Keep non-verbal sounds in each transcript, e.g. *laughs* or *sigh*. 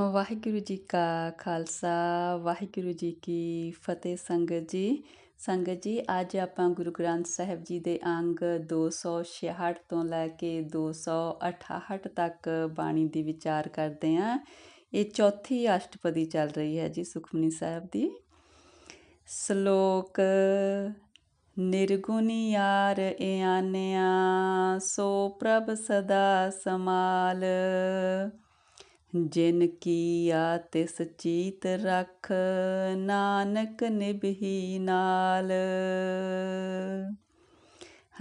ਵਾਹਿਗੁਰੂ ਜੀ ਕਾ ਖਾਲਸਾ, ਵਾਹਿਗੁਰੂ ਜੀ ਕੀ ਫਤਿਹ ਸੰਗਤ ਜੀ। ਸੰਗਤ ਜੀ, ਅੱਜ ਆਪਾਂ ਗੁਰੂ ਗ੍ਰੰਥ ਸਾਹਿਬ ਜੀ ਦੇ ਅੰਗ 266 ਤੋਂ ਲੈ ਕੇ 268 ਤੱਕ ਬਾਣੀ ਦੀ ਵਿਚਾਰ ਕਰਦੇ ਆਂ ਇਹ ਚੌਥੀ ਅਸ਼ਟਪਦੀ ਚੱਲ ਰਹੀ ਹੈ ਜੀ ਸੁਖਮਨੀ ਸਾਹਿਬ ਦੀ। ਸ਼ਲੋਕ, ਨਿਰਗੁਣੀ ਯਾਰ ਇਆਨਿਆ, ਸੋ ਪ੍ਰਭ ਸਦਾ ਸਮਾਲ ਜਿਨ ਕੀਆ ਤਿਸ ਚੀਤ ਰਖ ਨਾਨਕ ਨਿਭੀ ਨਾਲ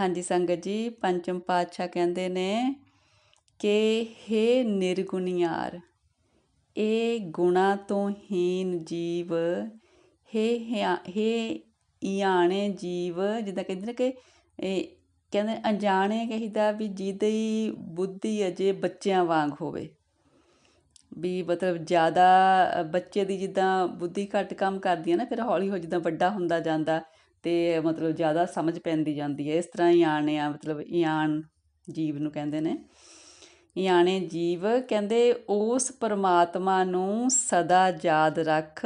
ਹਾਂਜੀ ਸੰਗਤ ਜੀ ਪੰਚਮ ਪਾਤਸ਼ਾਹ ਕਹਿੰਦੇ ਨੇ ਕਿ हे ਨਿਰਗੁਣਿਆਰ ਇਹ ਗੁਣਾ ਤੋਂ ਹੀਨ ਜੀਵ हे हे ਇਆਣੇ ਜੀਵ ਜਿੱਦਾਂ ਕਹਿੰਦੇ ਨੇ ਕਿ ਇਹ ਕਹਿੰਦੇ ਅਣਜਾਣੇ ਕਹੀਦਾ ਵੀ ਜਿਹਦੀ ਬੁੱਧੀ ਅਜੇ ਬੱਚਿਆਂ ਵਾਂਗ ਹੋਵੇ ਵੀ ਮਤਲਬ ਜ਼ਿਆਦਾ ਬੱਚੇ ਦੀ ਜਿੱਦਾਂ ਬੁੱਧੀ ਘੱਟ ਕੰਮ ਕਰਦੀ ਹੈ ਨਾ, ਫਿਰ ਹੌਲੀ ਹੌਲੀ ਜਿੱਦਾਂ ਵੱਡਾ ਹੁੰਦਾ ਜਾਂਦਾ ਅਤੇ ਮਤਲਬ ਜ਼ਿਆਦਾ ਸਮਝ ਪੈਂਦੀ ਜਾਂਦੀ ਹੈ। ਇਸ ਤਰ੍ਹਾਂ ਹੀ ਆ, ਮਤਲਬ ਇਆਨ ਜੀਵ ਨੂੰ ਕਹਿੰਦੇ ਨੇ। ਇਆਣੇ ਜੀਵ ਕਹਿੰਦੇ, ਉਸ ਪਰਮਾਤਮਾ ਨੂੰ ਸਦਾ ਯਾਦ ਰੱਖ,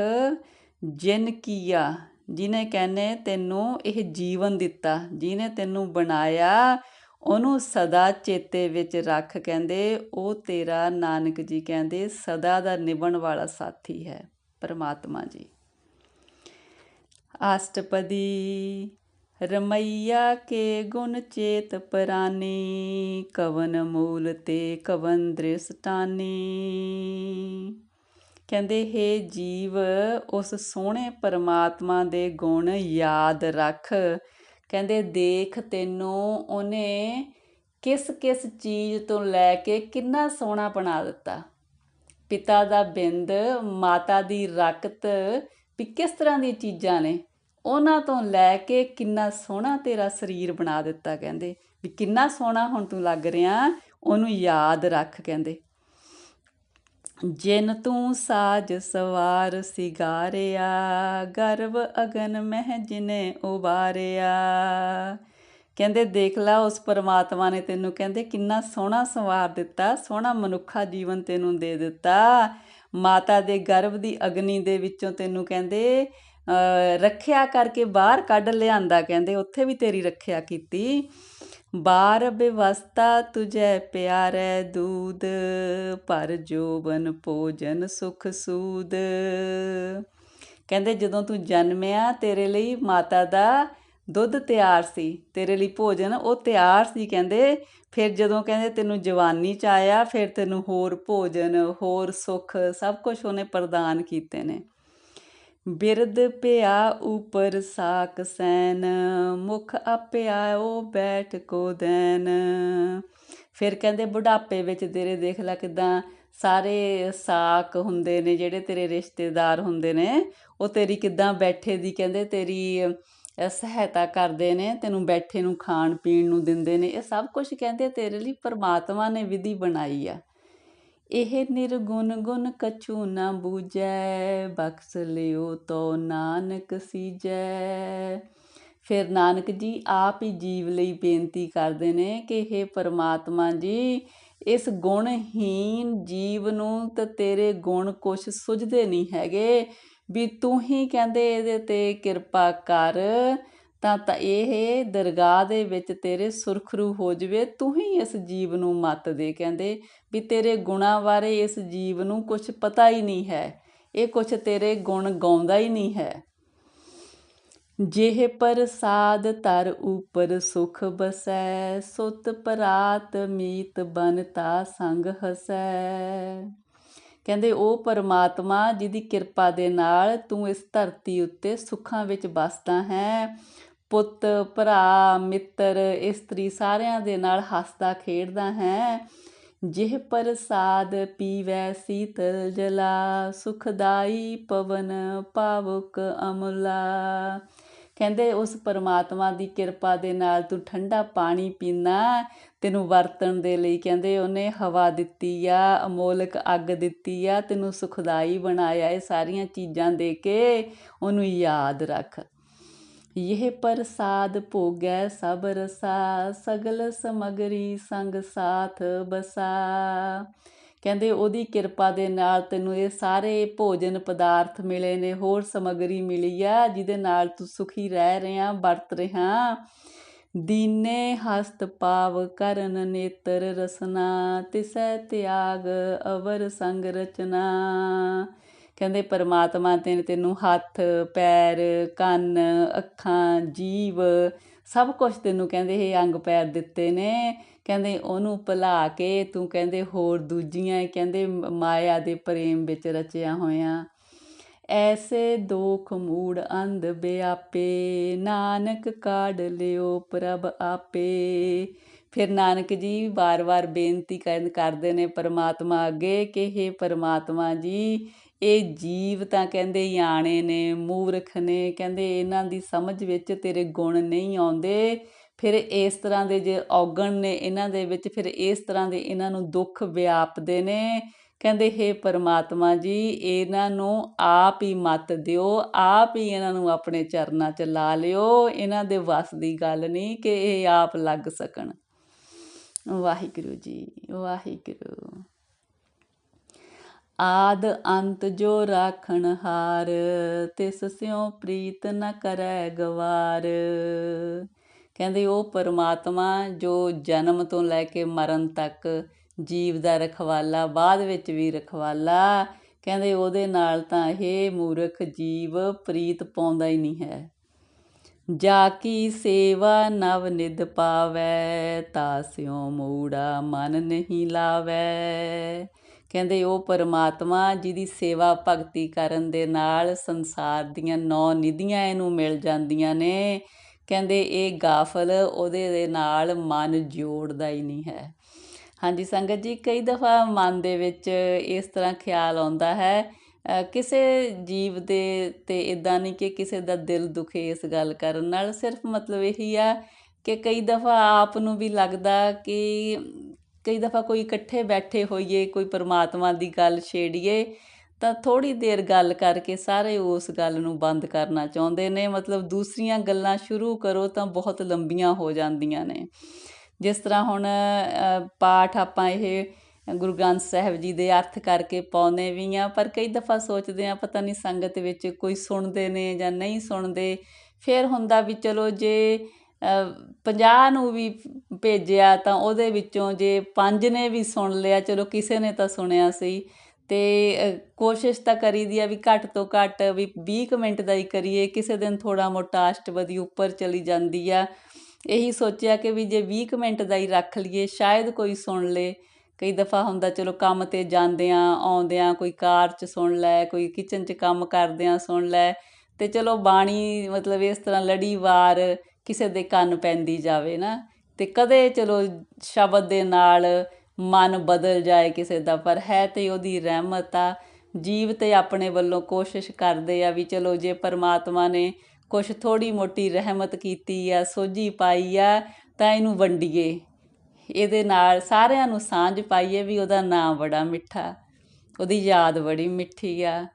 ਜਿਨ ਕੀਆ, ਜਿਨੇ ਕਹਿੰਨੇ ਤੈਨੂੰ ਇਹ ਜੀਵਨ ਦਿੱਤਾ, ਜਿਨੇ ਤੈਨੂੰ ਬਣਾਇਆ ਉਹਨੂੰ ਸਦਾ ਚੇਤੇ ਵਿੱਚ ਰੱਖ ਕਹਿੰਦੇ, ਉਹ ਤੇਰਾ ਨਾਨਕ ਜੀ ਕਹਿੰਦੇ, ਸਦਾ ਦਾ ਨਿਭਣ ਵਾਲਾ ਸਾਥੀ ਹੈ, ਪਰਮਾਤਮਾ ਜੀ। ਅਸ਼ਟਪਦੀ ਰਮਈਆ ਕੇ ਗੁਣ ਚੇਤ ਪਰਾਨੀ, ਕਵਨ ਮੂਲ ਤੇ ਕਵਨ ਦ੍ਰਿਸ਼ਟਾਨੀ ਕਹਿੰਦੇ, ਹੈ ਜੀਵ, ਉਸ ਸੋਹਣੇ ਪਰਮਾਤਮਾ ਦੇ ਗੁਣ ਯਾਦ ਰੱਖ। ਕਹਿੰਦੇ, ਦੇਖ ਤੈਨੂੰ ਉਹਨੇ ਕਿਸ ਕਿਸ ਚੀਜ਼ ਤੋਂ ਲੈ ਕੇ ਕਿੰਨਾ ਸੋਹਣਾ ਬਣਾ ਦਿੱਤਾ। ਪਿਤਾ ਦਾ ਬਿੰਦ, ਮਾਤਾ ਦੀ ਰਕਤ, ਵੀ ਕਿਸ ਤਰ੍ਹਾਂ ਦੀਆਂ ਚੀਜ਼ਾਂ ਨੇ। ਉਹਨਾਂ ਤੋਂ ਲੈ ਕੇ ਕਿੰਨਾ ਸੋਹਣਾ ਤੇਰਾ ਸਰੀਰ ਬਣਾ ਦਿੱਤਾ, ਕਹਿੰਦੇ। ਵੀ ਕਿੰਨਾ ਸੋਹਣਾ ਹੁਣ ਤੂੰ ਲੱਗ ਰਿਹਾ, ਉਹਨੂੰ ਯਾਦ ਰੱਖ, ਕਹਿੰਦੇ। ਜਿਨ ਤੂੰ ਸਾਜ ਸਵਾਰ ਸਿਗਾਰਿਆ, ਗਰਵ ਅਗਨ ਮਹਿ ਜਿਨੇ ਉਬਾਰਿਆ। ਕਹਿੰਦੇ, ਦੇਖ ਲਾ, ਉਸ ਪਰਮਾਤਮਾ ਨੇ ਤੈਨੂੰ ਕਹਿੰਦੇ, ਕਿੰਨਾ ਸੋਹਣਾ ਸੰਵਾਰ ਦਿੱਤਾ, ਸੋਹਣਾ ਮਨੁੱਖਾ ਜੀਵਨ ਤੈਨੂੰ ਦੇ ਦਿੱਤਾ। ਮਾਤਾ ਦੇ ਗਰਭ ਦੀ ਅਗਨੀ ਦੇ ਵਿੱਚੋਂ ਤੈਨੂੰ ਕਹਿੰਦੇ ਰੱਖਿਆ ਕਰਕੇ ਬਾਹਰ ਕੱਢ ਲਿਆਂਦਾ। ਕਹਿੰਦੇ, ਉੱਥੇ ਵੀ ਤੇਰੀ ਰੱਖਿਆ ਕੀਤੀ। ਬਾਰ ਬਿਵਸਤਾ ਤੁਝੈ ਪਿਆਰੈ ਦੂਦ, ਪਰ ਜੋਬਨ ਭੋਜਨ ਸੁਖ ਸੂਦ। ਕਹਿੰਦੇ, ਜਦੋਂ ਤੂੰ ਜਨਮਿਆ, ਤੇਰੇ ਲਈ ਮਾਤਾ ਦਾ ਦੁੱਧ ਤਿਆਰ ਸੀ, ਤੇਰੇ ਲਈ ਭੋਜਨ ਉਹ ਤਿਆਰ ਸੀ, ਕਹਿੰਦੇ। ਫਿਰ ਜਦੋਂ ਕਹਿੰਦੇ, ਤੈਨੂੰ ਜਵਾਨੀ ਚ ਆਇਆ, ਫਿਰ ਤੈਨੂੰ ਹੋਰ ਭੋਜਨ, ਹੋਰ ਸੁੱਖ, ਸਭ ਕੁਝ ਉਹਨੇ ਪ੍ਰਦਾਨ ਕੀਤੇ ਨੇ। ਬਿਰਦ ਪਿਆ ਉਪਰ ਸਾਕ ਸੈਨ, ਮੁਖ ਉਹ ਬੈਠ ਕੋ ਦੈਨ। ਫਿਰ ਕਹਿੰਦੇ ਬੁਢਾਪੇ ਵਿੱਚ ਤੇਰੇ ਦੇਖ ਲੈ ਕਿਦਾਂ ਸਾਰੇ ਸਾਕ ਹੁੰਦੇ ਨੇ, ਜਿਹੜੇ ਤੇਰੇ ਰਿਸ਼ਤੇਦਾਰ ਹੁੰਦੇ ਨੇ, ਉਹ ਤੇਰੀ ਕਿਦਾਂ ਬੈਠੇ ਦੀ ਕਹਿੰਦੇ ਤੇਰੀ ਸਹਾਇਤਾ ਕਰਦੇ ਨੇ, ਤੈਨੂੰ ਬੈਠੇ ਨੂੰ ਖਾਣ ਪੀਣ ਨੂੰ ਦਿੰਦੇ ਨੇ, ਇਹ ਸਭ ਕੁਝ ਕਹਿੰਦੇ ਤੇਰੇ ਲਈ ਪਰਮਾਤਮਾ ਨੇ ਵਿਧੀ ਬਣਾਈ ਆ। ਇਹ ਨਿਰਗੁਣ ਗੁਣ ਕਛੂ ਨਾ ਬੂਝੈ, ਬਖਸ਼ ਲਿਓ ਤੋ ਨਾਨਕ ਸੀਜੈ। ਫਿਰ ਨਾਨਕ ਜੀ ਆਪ ਹੀ ਜੀਵ ਲਈ ਬੇਨਤੀ ਕਰਦੇ ਨੇ ਕਿ ਇਹ ਪਰਮਾਤਮਾ ਜੀ, ਇਸ ਗੁਣਹੀਨ ਜੀਵ ਨੂੰ ਤੇ ਤੇਰੇ ਗੁਣ ਕੁਛ ਸੁਝਦੇ ਨਹੀਂ ਹੈਗੇ, ਵੀ ਤੂੰ ਹੀ ਕਹਿੰਦੇ ਇਹਦੇ ਤੇ ਕਿਰਪਾ ਕਰ। ਤਾਂ ਤਾਂ ਇਹ ਦਰਗਾਹ ਦੇ ਵਿੱਚ ਤੇਰੇ ਸੁਰਖਰੂ ਹੋ ਜਵੇ, ਤੂੰ ਹੀ ਇਸ ਜੀਵ ਨੂੰ ਮਤ ਦੇ। ਕਹਿੰਦੇ ਵੀ ਤੇਰੇ ਗੁਣਾ ਬਾਰੇ ਇਸ ਜੀਵ ਨੂੰ ਕੁਝ ਪਤਾ ਹੀ ਨਹੀਂ ਹੈ। ਇਹ ਕੁਝ ਤੇਰੇ ਗੁਣ ਗਾਉਂਦਾ ਹੀ ਨਹੀਂ ਹੈ। ਜਿਹ ਪ੍ਰਸਾਦ ਤਰ ਉਪਰ ਸੁਖ ਬਸੈ, ਸੁਤ ਪਰਾਤ ਮੀਤ ਬਨਤਾ ਸੰਗ ਹਸੈ। ਕਹਿੰਦੇ ਉਹ ਪਰਮਾਤਮਾ ਜਿਹਦੀ ਕਿਰਪਾ ਦੇ ਨਾਲ ਤੂੰ ਇਸ ਧਰਤੀ ਉੱਤੇ ਸੁੱਖਾਂ ਵਿੱਚ ਵਸਦਾ ਹੈ। ਪੁੱਤ, ਭਰਾ, ਮਿੱਤਰ ਇਸਤਰੀ ਸਾਰਿਆਂ ਦੇ ਨਾਲ ਹੱਸਦਾ, ਖੇਡਦਾ ਹੈ। ਜਿਹ ਪ੍ਰਸਾਦ ਪੀਵੈ ਸੀਤਲ ਜਲਾ, ਸੁਖਦਾਈ ਪਵਨ ਪਾਵਕ ਅਮਲਾ। ਕਹਿੰਦੇ, ਉਸ ਪਰਮਾਤਮਾ ਦੀ ਕਿਰਪਾ ਦੇ ਨਾਲ ਤੂੰ ਠੰਡਾ ਪਾਣੀ ਪੀਣਾ ਤੈਨੂੰ ਵਰਤਣ ਦੇ ਲਈ ਕਹਿੰਦੇ, ਉਹਨੇ ਹਵਾ ਦਿੱਤੀ ਆ, ਅਮੋਲਕ ਅੱਗ ਦਿੱਤੀ ਆ, ਤੈਨੂੰ ਸੁਖਦਾਈ ਬਣਾਇਆ। ਇਹ ਸਾਰੀਆਂ ਚੀਜ਼ਾਂ ਦੇ ਕੇ ਉਹਨੂੰ ਯਾਦ ਰੱਖ। ਇਹ ਪ੍ਰਸਾਦ ਭੋਗੈ ਸਭ ਰਸਾ, ਸਗਲ ਸਮਗਰੀ ਸੰਗ ਸਾਥ ਬਸਾ। ਕਹਿੰਦੇ ਉਹਦੀ ਕਿਰਪਾ ਦੇ ਨਾਲ ਤੈਨੂੰ ਇਹ ਸਾਰੇ ਭੋਜਨ ਪਦਾਰਥ ਮਿਲੇ ਨੇ, ਹੋਰ ਸਮੱਗਰੀ ਮਿਲੀ ਆ, ਜਿਹਦੇ ਨਾਲ ਤੂੰ ਸੁਖੀ ਰਹਿ ਰਿਹਾ, ਵਰਤ ਰਿਹਾ। ਦੀਨੇ ਹਸਤ ਪਾਵ ਕਰਨ ਨੇਤਰ ਰਸਨਾ, ਤਿਸੈ ਤਿਆਗ ਅਵਰ ਸੰਗ ਰਚਨਾ। ਕਹਿੰਦੇ ਪਰਮਾਤਮਾ ਤੇ ਤੈਨੂੰ ਹੱਥ, ਪੈਰ, ਕੰਨ, ਅੱਖਾਂ, ਜੀਵ, ਸਭ ਕੁਝ ਤੈਨੂੰ ਕਹਿੰਦੇ ਇਹ ਅੰਗ ਪੈਰ ਦਿੱਤੇ ਨੇ। ਕਹਿੰਦੇ ਉਹਨੂੰ ਭੁਲਾ ਕੇ ਤੂੰ ਕਹਿੰਦੇ ਹੋਰ ਦੂਜੀਆਂ, ਕਹਿੰਦੇ ਮਾਇਆ ਦੇ ਪ੍ਰੇਮ ਵਿੱਚ ਰਚਿਆ ਹੋਇਆ। ਐਸੇ ਦੋਖ ਮੂੜ ਅੰਧ ਬਿਆਪੇ, ਨਾਨਕ ਕਾਢ ਲਿਓ ਪ੍ਰਭ ਆਪੇ। ਫਿਰ ਨਾਨਕ ਜੀ ਵਾਰ-ਵਾਰ ਬੇਨਤੀ ਕਰਨ ਕਰਦੇ ਨੇ ਪਰਮਾਤਮਾ ਅੱਗੇ ਕਿ हे ਪਰਮਾਤਮਾ ਜੀ ਇਹ ਜੀਵ ਤਾਂ ਕਹਿੰਦੇ ਯਾਣੇ ਨੇ, ਮੂਰਖ ਨੇ, ਕਹਿੰਦੇ ਇਹਨਾਂ ਦੀ ਸਮਝ ਵਿੱਚ ਤੇਰੇ ਗੁਣ ਨਹੀਂ ਆਉਂਦੇ। ਫਿਰ ਇਸ ਤਰ੍ਹਾਂ ਦੇ ਜੇ ਔਗਣ ਨੇ ਇਹਨਾਂ ਦੇ ਵਿੱਚ, ਫਿਰ ਇਸ ਤਰ੍ਹਾਂ ਦੇ ਇਹਨਾਂ ਨੂੰ ਦੁੱਖ ਵਿਆਪਦੇ ਨੇ। ਕਹਿੰਦੇ हे ਪਰਮਾਤਮਾ ਜੀ, ਇਹਨਾਂ ਨੂੰ ਆਪ ਹੀ ਮਤ ਦਿਓ, ਆਪ ਹੀ ਇਹਨਾਂ ਨੂੰ ਆਪਣੇ ਚਰਨਾਂ 'ਚ ਲਾ ਲਿਓ। ਇਹਨਾਂ ਦੇ ਵੱਸ ਦੀ ਗੱਲ ਨਹੀਂ ਕਿ ਇਹ ਆਪ ਲੱਗ ਸਕਣ। ਵਾਹਿਗੁਰੂ ਜੀ, ਵਾਹਿਗੁਰੂ। ਆਦ ਅੰਤ ਜੋ ਰਾਖਣ ਹਾਰ, ਤਿਸ ਸਿਉ ਪ੍ਰੀਤ ਨ ਕਰੈ ਗਵਾਰ। ਕਹਿੰਦੇ ਉਹ ਪਰਮਾਤਮਾ ਜੋ ਜਨਮ ਤੋਂ ਲੈ ਕੇ ਮਰਨ ਤੱਕ ਜੀਵ ਦਾ ਰਖਵਾਲਾ, ਬਾਅਦ ਵਿੱਚ ਵੀ ਰਖਵਾਲਾ, ਕਹਿੰਦੇ ਉਹਦੇ ਨਾਲ ਤਾਂ ਇਹ ਮੂਰਖ ਜੀਵ ਪ੍ਰੀਤ ਪਾਉਂਦਾ ਹੀ ਨਹੀਂ ਹੈ। ਜਾ ਕੀ ਸੇਵਾ ਨਵ ਨਿਧ ਪਾਵੈ ਤਾਸਿਓ ਮੂੜਾ ਮਨ ਨਹੀਂ ਲਾਵੈ। ਕਹਿੰਦੇ ਉਹ ਪਰਮਾਤਮਾ ਜਿਹਦੀ ਸੇਵਾ ਭਗਤੀ ਕਰਨ ਦੇ ਨਾਲ ਸੰਸਾਰ ਦੀਆਂ ਨੌ ਨਿਧੀਆਂ ਇਹਨੂੰ ਮਿਲ ਜਾਂਦੀਆਂ ਨੇ। ਕਹਿੰਦੇ ਇਹ ਗਾਫਲ ਉਹਦੇ ਦੇ ਨਾਲ ਮਨ ਜੋੜਦਾ ਹੀ ਨਹੀਂ ਹੈ। ਹਾਂਜੀ ਸੰਗਤ ਜੀ, ਕਈ ਦਫਾ ਮਨ ਦੇ ਵਿੱਚ ਇਸ ਤਰ੍ਹਾਂ ਖਿਆਲ ਆਉਂਦਾ ਹੈ। ਕਿਸੇ ਜੀਵ ਦੇ ਤੇ ਇਦਾਂ ਨਹੀਂ ਕਿ ਕਿਸੇ ਦਾ ਦਿਲ ਦੁਖੇ ਇਸ ਗੱਲ ਕਰਨ ਨਾਲ। ਸਿਰਫ ਮਤਲਬ ਇਹੀ ਆ ਕਿ ਕਈ ਦਫਾ ਆਪ ਨੂੰ ਵੀ ਲੱਗਦਾ ਕਿ ਕਈ ਦਫਾ ਕੋਈ ਇਕੱਠੇ ਬੈਠੇ ਹੋਈਏ, ਕੋਈ ਪਰਮਾਤਮਾ ਦੀ ਗੱਲ ਛੇੜੀਏ, ਤਾਂ ਥੋੜੀ ਦੇਰ ਗੱਲ ਕਰਕੇ ਸਾਰੇ ਉਸ ਗੱਲ ਨੂੰ ਬੰਦ ਕਰਨਾ ਚਾਹੁੰਦੇ ਨੇ। ਮਤਲਬ ਦੂਸਰੀਆਂ ਗੱਲਾਂ ਸ਼ੁਰੂ ਕਰੋ ਤਾਂ ਬਹੁਤ ਲੰਬੀਆਂ ਹੋ ਜਾਂਦੀਆਂ ਨੇ। ਜਿਸ ਤਰ੍ਹਾਂ ਹੁਣ ਪਾਠ ਆਪਾਂ ਇਹ ਗੁਰੂ ਗ੍ਰੰਥ ਸਾਹਿਬ ਜੀ ਦੇ ਅਰਥ ਕਰਕੇ ਪਾਉਂਦੇ ਵੀ ਆ, ਪਰ ਕਈ ਦਫਾ ਸੋਚਦੇ ਆ, ਪਤਾ ਨਹੀਂ ਸੰਗਤ ਵਿੱਚ ਕੋਈ ਸੁਣਦੇ ਨੇ ਜਾਂ ਨਹੀਂ ਸੁਣਦੇ। ਫਿਰ ਹੁੰਦਾ ਵੀ ਚਲੋ ਜੇ 50 ਨੂੰ ਵੀ ਭੇਜਿਆ ਤਾਂ ਉਹਦੇ ਵਿੱਚੋਂ ਜੇ ਪੰਜ ਨੇ ਵੀ ਸੁਣ ਲਿਆ, ਚਲੋ ਕਿਸੇ ਨੇ ਤਾਂ ਸੁਣਿਆ ਸੀ। ਅਤੇ ਕੋਸ਼ਿਸ਼ ਤਾਂ ਕਰੀਦੀ ਆ ਵੀ ਘੱਟ ਤੋਂ ਘੱਟ ਵੀ ਵੀਹ ਕੁ ਮਿੰਟ ਦਾ ਹੀ ਕਰੀਏ, ਕਿਸੇ ਦਿਨ ਥੋੜ੍ਹਾ ਮੋਟਾ ਅਸ਼ਟਪਦੀ ਉੱਪਰ ਚਲੀ ਜਾਂਦੀ ਆ। ਇਹੀ ਸੋਚਿਆ ਕਿ ਵੀ ਜੇ 20 ਕੁ ਮਿੰਟ ਦਾ ਹੀ ਰੱਖ ਲਈਏ, ਸ਼ਾਇਦ ਕੋਈ ਸੁਣ ਲੇ। ਕਈ ਦਫਾ ਹੁੰਦਾ ਚਲੋ ਕੰਮ ਤੇ ਜਾਂਦਿਆਂ, ਆਉਂਦਿਆਂ ਕੋਈ ਕਾਰ 'ਚ ਸੁਣ ਲੈ, ਕੋਈ ਕਿਚਨ 'ਚ ਕੰਮ ਕਰਦਿਆਂ ਸੁਣ ਲੈ। ਤੇ ਚਲੋ ਬਾਣੀ ਮਤਲਬ ਇਸ ਤਰ੍ਹਾਂ ਲੜੀਵਾਰ ਕਿਸੇ ਦੇ ਕੰਨ ਪੈਂਦੀ ਜਾਵੇ ਨਾ, ਤੇ ਕਦੇ ਚਲੋ ਸ਼ਬਦ ਦੇ ਨਾਲ ਮਨ ਬਦਲ ਜਾਏ ਕਿਸੇ ਦਾ, ਪਰ ਹੈ ਤੇ ਉਹਦੀ ਰਹਿਮਤ ਆ। ਜੀਵ ਤੇ ਆਪਣੇ ਵੱਲੋਂ ਕੋਸ਼ਿਸ਼ ਕਰਦੇ ਆ ਵੀ ਚਲੋ ਜੇ ਪਰਮਾਤਮਾ ਨੇ ਕੁਛ ਥੋੜੀ ਮੋਟੀ ਰਹਿਮਤ ਕੀਤੀ ਆ, ਸੋਝੀ ਪਾਈ ਆ, ਤਾਂ ਇਹਨੂੰ ਵੰਡੀਏ। ਇਹਦੇ ਨਾਲ ਸਾਰਿਆਂ ਨੂੰ ਸਾਂਝ ਪਾਈਏ ਵੀ ਉਹਦਾ ਨਾਮ ਬੜਾ ਮਿੱਠਾ, ਉਹਦੀ ਯਾਦ ਬੜੀ ਮਿੱਠੀ ਆ,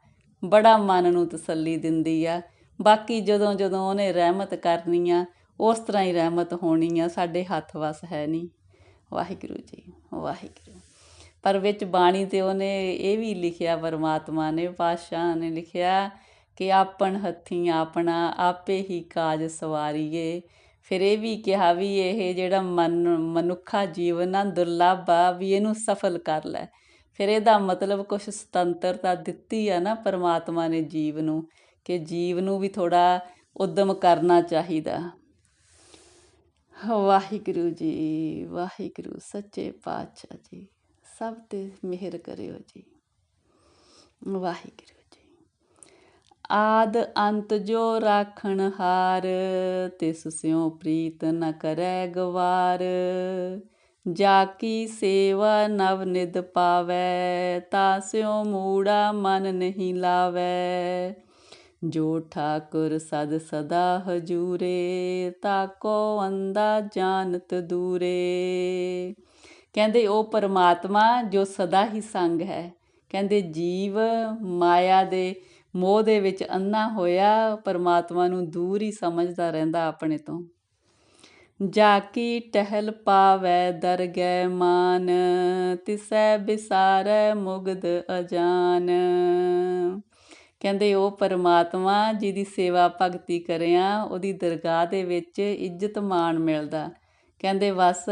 ਬੜਾ ਮਨ ਨੂੰ ਤਸੱਲੀ ਦਿੰਦੀ ਆ। ਬਾਕੀ ਜਦੋਂ ਜਦੋਂ ਉਹਨੇ ਰਹਿਮਤ ਕਰਨੀ ਆ ਉਸ ਤਰ੍ਹਾਂ ਹੀ ਰਹਿਮਤ ਹੋਣੀ ਆ, ਸਾਡੇ ਹੱਥ ਵਸ ਹੈ ਨਹੀਂ। ਵਾਹਿਗੁਰੂ ਜੀ, ਵਾਹਿਗੁਰੂ। ਪਰ ਵਿੱਚ ਬਾਣੀ ਤੇ ਉਹਨੇ ਇਹ ਵੀ ਲਿਖਿਆ, ਪਰਮਾਤਮਾ ਨੇ, ਪਾਤਸ਼ਾਹ ਨੇ ਲਿਖਿਆ ਕਿ ਆਪਣ ਹੱਥੀਂ ਆਪਣਾ, ਆਪੇ ਹੀ ਕਾਜ ਸਵਾਰੀਏ। ਫਿਰ ਇਹ ਵੀ ਕਿਹਾ ਵੀ ਇਹ ਜਿਹੜਾ ਮਨ, ਮਨੁੱਖਾ ਜੀਵਨ ਆ, ਦੁਰਲੱਭ ਆ, ਵੀ ਇਹਨੂੰ ਸਫਲ ਕਰ ਲੈ। ਫਿਰ ਇਹਦਾ ਮਤਲਬ ਕੁਝ ਸੁਤੰਤਰਤਾ ਦਿੱਤੀ ਆ ਨਾ ਪਰਮਾਤਮਾ ਨੇ ਜੀਵ ਨੂੰ, ਕਿ ਜੀਵ ਨੂੰ ਵੀ ਥੋੜਾ ਉਦਮ ਕਰਨਾ ਚਾਹੀਦਾ। *laughs* ਵਾਹਿਗੁਰੂ ਜੀ, ਵਾਹਿਗੁਰੂ ਸੱਚੇ ਪਾਤਸ਼ਾਹ ਜੀ, ਸਭ ਤੇ ਮਿਹਰ ਕਰਿਓ ਜੀ। ਵਾਹਿਗੁਰੂ ਜੀ। ਆਦ ਅੰਤ ਜੋ ਰਾਖਣ ਹਾਰ, ਤਿਸ ਸਿਉ ਪ੍ਰੀਤ ਨ ਕਰੈ ਗਵਾਰ। ਜਾ ਕੀ ਸੇਵਾ ਨਵ ਨਿਧ ਪਾਵੈ, ਤਾ ਸਿਉ ਮੂੜਾ ਮਨ ਨਹੀਂ ਲਾਵੈ। ਜੋ ਠਾਕੁਰ ਸਦ ਸਦਾ ਹਜੂਰੇ ਤਾਕੋ ਅੰਦਾ ਜਾਣਤ ਦੂਰੇ। ਕਹਿੰਦੇ ਉਹ ਪਰਮਾਤਮਾ ਜੋ ਸਦਾ ਹੀ ਸੰਗ ਹੈ। ਕਹਿੰਦੇ ਜੀਵ ਮਾਇਆ ਦੇ ਮੋਹ ਦੇ ਵਿੱਚ ਅੰਨਾ ਹੋਇਆ, ਪਰਮਾਤਮਾ ਨੂੰ ਦੂਰ ਹੀ ਸਮਝਦਾ ਰਹਿੰਦਾ ਆਪਣੇ ਤੋਂ। ਜਾ ਕੀ ਟਹਿਲ ਪਾਵੈ, ਦਰਗਹਿ ਮਾਨ, ਤਿਸੈ ਬਿਸਾਰੈ ਮੁਗਦ ਅਜਾਨ। ਕਹਿੰਦੇ ਉਹ ਪਰਮਾਤਮਾ ਜਿਹਦੀ ਸੇਵਾ ਭਗਤੀ ਕਰਿਆ, ਉਹਦੀ ਦਰਗਾਹ ਦੇ ਵਿੱਚ ਇੱਜ਼ਤ ਮਾਣ ਮਿਲਦਾ। ਕਹਿੰਦੇ ਬਸ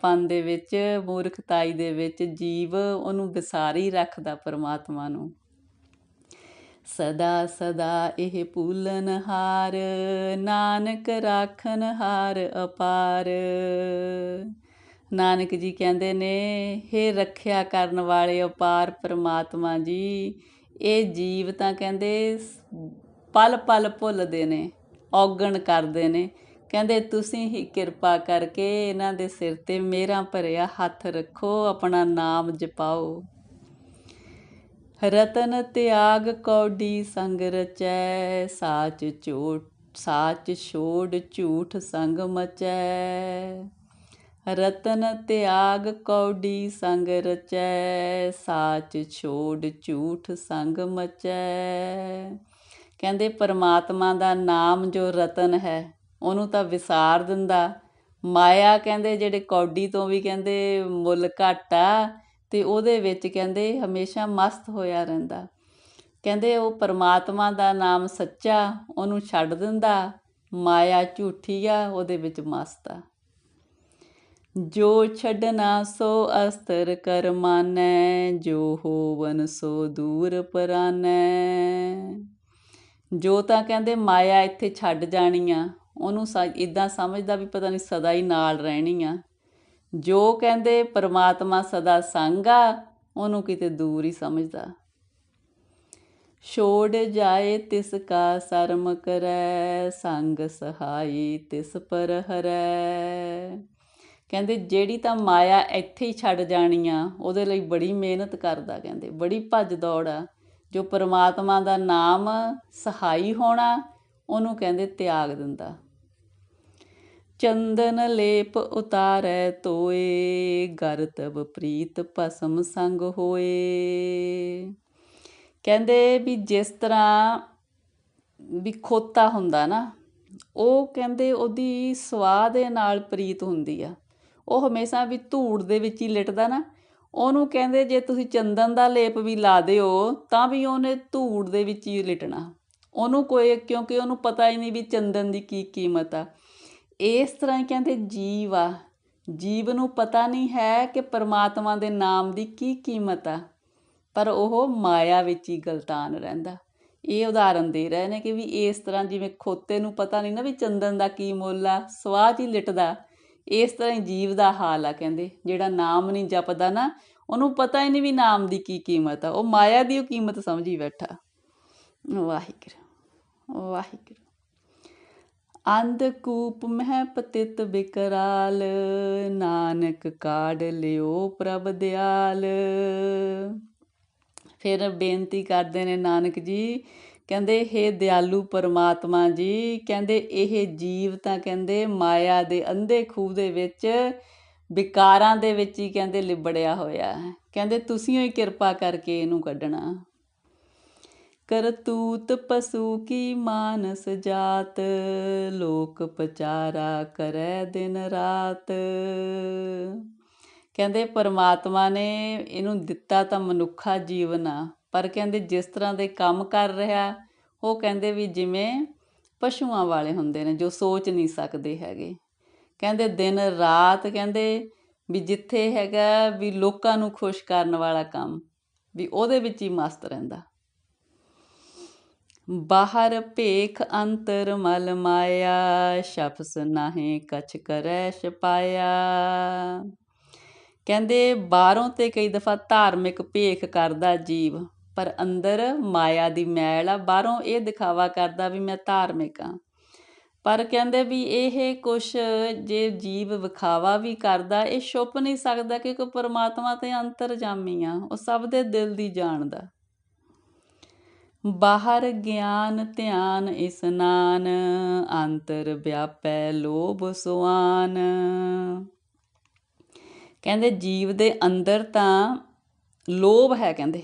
ਪਨ ਦੇ ਵਿੱਚ, ਮੂਰਖਤਾਈ ਦੇ ਵਿੱਚ ਜੀਵ ਉਹਨੂੰ ਵਿਸਾਰੀ ਰੱਖਦਾ ਪਰਮਾਤਮਾ ਨੂੰ। ਸਦਾ ਸਦਾ ਇਹ ਪੂਲਨ ਹਾਰ, ਨਾਨਕ ਰਾਖਨ ਹਾਰ ਅਪਾਰ। ਨਾਨਕ ਜੀ ਕਹਿੰਦੇ ਨੇ हे ਰੱਖਿਆ ਕਰਨ ਵਾਲੇ ਅਪਾਰ ਪ੍ਰਮਾਤਮਾ ਜੀ ਇਹ ਜੀਵ ਤਾਂ ਕਹਿੰਦੇ ਪਲ ਪਲ ਭੁੱਲਦੇ ਨੇ, ਔਗਣ ਕਰਦੇ ਨੇ। ਕਹਿੰਦੇ, ਤੁਸੀਂ ਹੀ ਕਿਰਪਾ ਕਰਕੇ ਇਹਨਾਂ ਦੇ ਸਿਰ ਤੇ ਮੇਰਾ ਭਰਿਆ ਹੱਥ ਰੱਖੋ, ਆਪਣਾ ਨਾਮ ਜਪਾਓ। ਰਤਨ ਤਿਆਗ ਕੌਡੀ ਸੰਗ ਰਚੈ, ਸਾਚ ਝੂਠ ਸਾਚ ਛੋੜ ਝੂਠ ਸੰਗ ਮਚੈ। ਰਤਨ ਤਿਆਗ ਕੌਡੀ ਸੰਗ ਰਚੈ, ਸਾਚ ਛੋੜ ਝੂਠ ਸੰਗ ਮਚੈ। ਕਹਿੰਦੇ ਪਰਮਾਤਮਾ ਦਾ ਨਾਮ ਜੋ ਰਤਨ ਹੈ, ਉਹਨੂੰ ਤਾਂ ਵਿਸਾਰ ਦਿੰਦਾ। ਮਾਇਆ ਕਹਿੰਦੇ ਜਿਹੜੇ ਕੌਡੀ ਤੋਂ ਵੀ ਕਹਿੰਦੇ ਮੁੱਲ ਘੱਟ ਆ ਤੇ ਉਹਦੇ ਵਿੱਚ ਕਹਿੰਦੇ ਹਮੇਸ਼ਾ ਮਸਤ ਹੋਇਆ ਰਹਿੰਦਾ। ਕਹਿੰਦੇ ਉਹ ਪਰਮਾਤਮਾ ਦਾ ਨਾਮ ਸੱਚਾ, ਉਹਨੂੰ ਛੱਡ ਦਿੰਦਾ। ਮਾਇਆ ਝੂਠੀ ਆ, ਉਹਦੇ ਵਿੱਚ ਮਸਤ ਆ। ਜੋ ਛੱਡਣਾ ਸੋ ਅਸਤਰ ਕਰ ਮਾਨੈ, ਜੋ ਹੋਵਨ ਸੋ ਦੂਰ ਪਰਾਨੈ। ਜੋ ਤਾਂ ਕਹਿੰਦੇ ਮਾਇਆ ਇੱਥੇ ਛੱਡ ਜਾਣੀ ਆ ਉਹਨੂੰ ਇਦਾਂ ਸਮਝਦਾ ਵੀ ਪਤਾ ਨਹੀਂ ਸਦਾ ਹੀ ਨਾਲ ਰਹਿਣੀ ਆ ਜੋ ਕਹਿੰਦੇ ਪਰਮਾਤਮਾ ਸਦਾ ਸੰਗ ਆ, ਉਹਨੂੰ ਕਿਤੇ ਦੂਰ ਹੀ ਸਮਝਦਾ। ਛੋੜ ਜਾਏ ਤਿਸ ਕਾ ਸਰਮ ਕਰੈ, ਸੰਗ ਸਹਾਈ ਤਿਸ ਪਰ ਹਰੈ। ਕਹਿੰਦੇ ਜਿਹੜੀ ਤਾਂ ਮਾਇਆ ਇੱਥੇ ਹੀ ਛੱਡ ਜਾਣੀ ਆ, ਉਹਦੇ ਲਈ ਬੜੀ ਮਿਹਨਤ ਕਰਦਾ ਕਹਿੰਦੇ, ਬੜੀ ਭੱਜ ਦੌੜ ਆ। ਜੋ ਪਰਮਾਤਮਾ ਦਾ ਨਾਮ ਸਹਾਈ ਹੋਣਾ, ਉਹਨੂੰ ਕਹਿੰਦੇ ਤਿਆਗ ਦਿੰਦਾ। ਚੰਦਨ ਲੇਪ ਉਤਾਰੈ ਤੋਏ ਗਰ ਤਬ ਪ੍ਰੀਤ ਭਸਮ ਸੰਗ ਹੋਏ। ਕਹਿੰਦੇ ਵੀ ਜਿਸ ਤਰ੍ਹਾਂ ਵੀ ਖੋਤਾ ਹੁੰਦਾ ਨਾ, ਉਹ ਕਹਿੰਦੇ ਉਹਦੀ ਸਵਾਦ ਦੇ ਨਾਲ ਪ੍ਰੀਤ ਹੁੰਦੀ ਆ। ਉਹ ਹਮੇਸ਼ਾ ਵੀ ਧੂੜ ਦੇ ਵਿੱਚ ਹੀ ਲਿਟਦਾ ਨਾ। ਉਹਨੂੰ ਕਹਿੰਦੇ ਜੇ ਤੁਸੀਂ ਚੰਦਨ ਦਾ ਲੇਪ ਵੀ ਲਾ ਦਿਓ, ਤਾਂ ਵੀ ਉਹਨੇ ਧੂੜ ਦੇ ਵਿੱਚ ਹੀ ਲਿਟਣਾ। ਉਹਨੂੰ ਕੋਈ, ਕਿਉਂਕਿ ਉਹਨੂੰ ਪਤਾ ਹੀ ਨਹੀਂ ਵੀ ਚੰਦਨ ਦੀ ਕੀ ਕੀਮਤ ਆ। ਇਸ ਤਰ੍ਹਾਂ ਹੀ ਕਹਿੰਦੇ ਜੀਵ ਆ। ਜੀਵ ਨੂੰ ਪਤਾ ਨਹੀਂ ਹੈ ਕਿ ਪਰਮਾਤਮਾ ਦੇ ਨਾਮ ਦੀ ਕੀ ਕੀਮਤ ਆ। ਪਰ ਉਹ ਮਾਇਆ ਵਿੱਚ ਹੀ ਗਲਤਾਨ ਰਹਿੰਦਾ। ਇਹ ਉਦਾਹਰਨ ਦੇ ਰਹੇ ਨੇ ਕਿ ਵੀ ਇਸ ਤਰ੍ਹਾਂ ਜਿਵੇਂ ਖੋਤੇ ਨੂੰ ਪਤਾ ਨਹੀਂ ਨਾ ਵੀ ਚੰਦਨ ਦਾ ਕੀ ਮੁੱਲ ਆ ਸਵਾਦ ਹੀ ਲਿਟਦਾ। ਇਸ ਤਰ੍ਹਾਂ ਹੀ ਜੀਵ ਦਾ ਹਾਲ ਆ ਕਹਿੰਦੇ, ਜਿਹੜਾ ਨਾਮ ਨਹੀਂ ਜਪਦਾ ਨਾ, ਉਹਨੂੰ ਪਤਾ ਹੀ ਨਹੀਂ ਵੀ ਨਾਮ ਦੀ ਕੀ ਕੀਮਤ ਆ, ਉਹ ਮਾਇਆ ਦੀ ਉਹ ਕੀਮਤ ਸਮਝੀ ਬੈਠਾ। ਵਾਹਿਗੁਰੂ ਵਾਹਿਗੁਰੂ। ਅੰਧਕੂਪ ਮਹਿ ਪਤਿਤ ਬਿਕਰਾਲ, ਨਾਨਕ ਕਾੜ ਲਿਓ ਪ੍ਰਭ ਦਿਆਲ। ਫਿਰ ਬੇਨਤੀ ਕਰਦੇ ਨੇ ਨਾਨਕ ਜੀ ਕਹਿੰਦੇ हे ਦਿਆਲੂ ਪਰਮਾਤਮਾ ਜੀ, ਕਹਿੰਦੇ, ਇਹ ਜੀਵ ਤਾਂ ਕਹਿੰਦੇ ਮਾਇਆ ਦੇ ਅੰਧੇ ਖੂਹ ਦੇ ਵਿੱਚ, ਵਿਕਾਰਾਂ ਦੇ ਵਿੱਚ ਹੀ ਕਹਿੰਦੇ ਲਿਬੜਿਆ ਹੋਇਆ ਹੈ। ਕਹਿੰਦੇ, ਤੁਸੀਂ ਹੀ ਕਿਰਪਾ ਕਰਕੇ ਇਹਨੂੰ ਕੱਢਣਾ। ਕਰਤੂਤ ਪਸੂ ਕੀ ਮਾਨਸ ਜਾਤ, ਲੋਕ ਪਚਾਰਾ ਕਰੈ ਦਿਨ ਰਾਤ। ਕਹਿੰਦੇ, ਪਰਮਾਤਮਾ ਨੇ ਇਹਨੂੰ ਦਿੱਤਾ ਤਾਂ ਮਨੁੱਖਾ ਜੀਵਨ ਆ। ਪਰ ਕਹਿੰਦੇ ਜਿਸ ਤਰ੍ਹਾਂ ਦੇ ਕੰਮ ਕਰ ਰਿਹਾ, ਉਹ ਕਹਿੰਦੇ ਵੀ ਜਿਵੇਂ ਪਸ਼ੂਆਂ ਵਾਲੇ ਹੁੰਦੇ ਨੇ ਜੋ ਸੋਚ ਨਹੀਂ ਸਕਦੇ ਹੈਗੇ। ਕਹਿੰਦੇ ਦਿਨ ਰਾਤ ਕਹਿੰਦੇ ਵੀ ਜਿੱਥੇ ਹੈਗਾ ਵੀ ਲੋਕਾਂ ਨੂੰ ਖੁਸ਼ ਕਰਨ ਵਾਲਾ ਕੰਮ, ਵੀ ਉਹਦੇ ਵਿੱਚ ਹੀ ਮਸਤ ਰਹਿੰਦਾ। ਬਾਹਰ ਭੇਖ ਅੰਤਰ ਮਲ ਮਾਇਆ ਸ਼ਪਸ ਨਾਹੀ ਕਛ ਕਰੈ ਛਪਾਇਆ। ਕਹਿੰਦੇ ਬਾਹਰੋਂ ਤੇ ਕਈ ਦਫਾ ਧਾਰਮਿਕ ਭੇਖ ਕਰਦਾ ਜੀਵ ਪਰ ਅੰਦਰ ਮਾਇਆ ਦੀ ਮੈਲ ਆ, ਬਾਹਰੋਂ ਇਹ ਦਿਖਾਵਾ ਕਰਦਾ ਵੀ ਮੈਂ ਧਾਰਮਿਕ ਆ। ਪਰ ਕਹਿੰਦੇ ਵੀ ਇਹ ਕੁਛ ਜੇ ਜੀਵ ਵਿਖਾਵਾ ਵੀ ਕਰਦਾ, ਇਹ ਛੁਪ ਨਹੀਂ ਸਕਦਾ ਕਿਉਂਕਿ ਪਰਮਾਤਮਾ ਤੇ ਅੰਤਰਜਾਮੀ ਆ, ਉਹ ਸਭ ਦੇ ਦਿਲ ਦੀ ਜਾਣਦਾ ਬਾਹਰ ਗਿਆਨ ਧਿਆਨ ਇਸਨਾਨ ਅੰਤਰ ਵਿਆਪੈ ਲੋਭ ਸੁਆਨ। ਕਹਿੰਦੇ ਜੀਵ ਦੇ ਅੰਦਰ ਤਾਂ ਲੋਭ ਹੈ ਕਹਿੰਦੇ।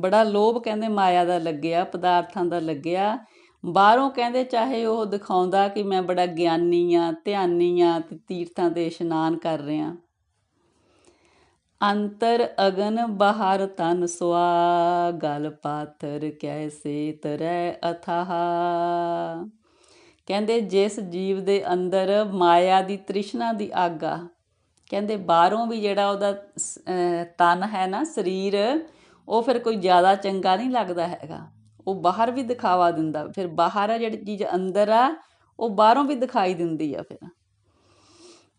ਬੜਾ ਲੋਭ ਕਹਿੰਦੇ ਮਾਇਆ ਦਾ ਲੱਗਿਆ, ਪਦਾਰਥਾਂ ਦਾ ਲੱਗਿਆ। ਬਾਹਰੋਂ ਕਹਿੰਦੇ ਚਾਹੇ ਉਹ ਦਿਖਾਉਂਦਾ ਕਿ ਮੈਂ ਬੜਾ ਗਿਆਨੀ ਆ, ਧਿਆਨੀ ਆ ਤੇ ਤੀਰਥਾਂ ਤੇ ਇਸ਼ਨਾਨ ਕਰ ਰਿਹਾ। ਅੰਤਰ ਅਗਨ ਬਾਹਰ ਤਨ ਸੁਆ, ਗਲ ਪਾਥਰ ਕੈਸੇ ਤਰੈ ਅਥਾਹ। ਕਹਿੰਦੇ ਜਿਸ ਜੀਵ ਦੇ ਅੰਦਰ ਮਾਇਆ ਦੀ ਤ੍ਰਿਸ਼ਨਾ ਦੀ ਅੱਗ ਆ ਕਹਿੰਦੇ ਬਾਹਰੋਂ ਵੀ ਜਿਹੜਾ ਉਹਦਾ ਤਨ ਹੈ ਨਾ, ਸਰੀਰ ਉਹ ਫਿਰ ਕੋਈ ਜ਼ਿਆਦਾ ਚੰਗਾ ਨਹੀਂ ਲੱਗਦਾ ਹੈਗਾ। ਉਹ ਬਾਹਰ ਵੀ ਦਿਖਾਵਾ ਦਿੰਦਾ। ਫਿਰ ਬਾਹਰ ਆ ਜਿਹੜੀ ਚੀਜ਼ ਅੰਦਰ ਆ, ਉਹ ਬਾਹਰੋਂ ਵੀ ਦਿਖਾਈ ਦਿੰਦੀ ਆ ਫਿਰ।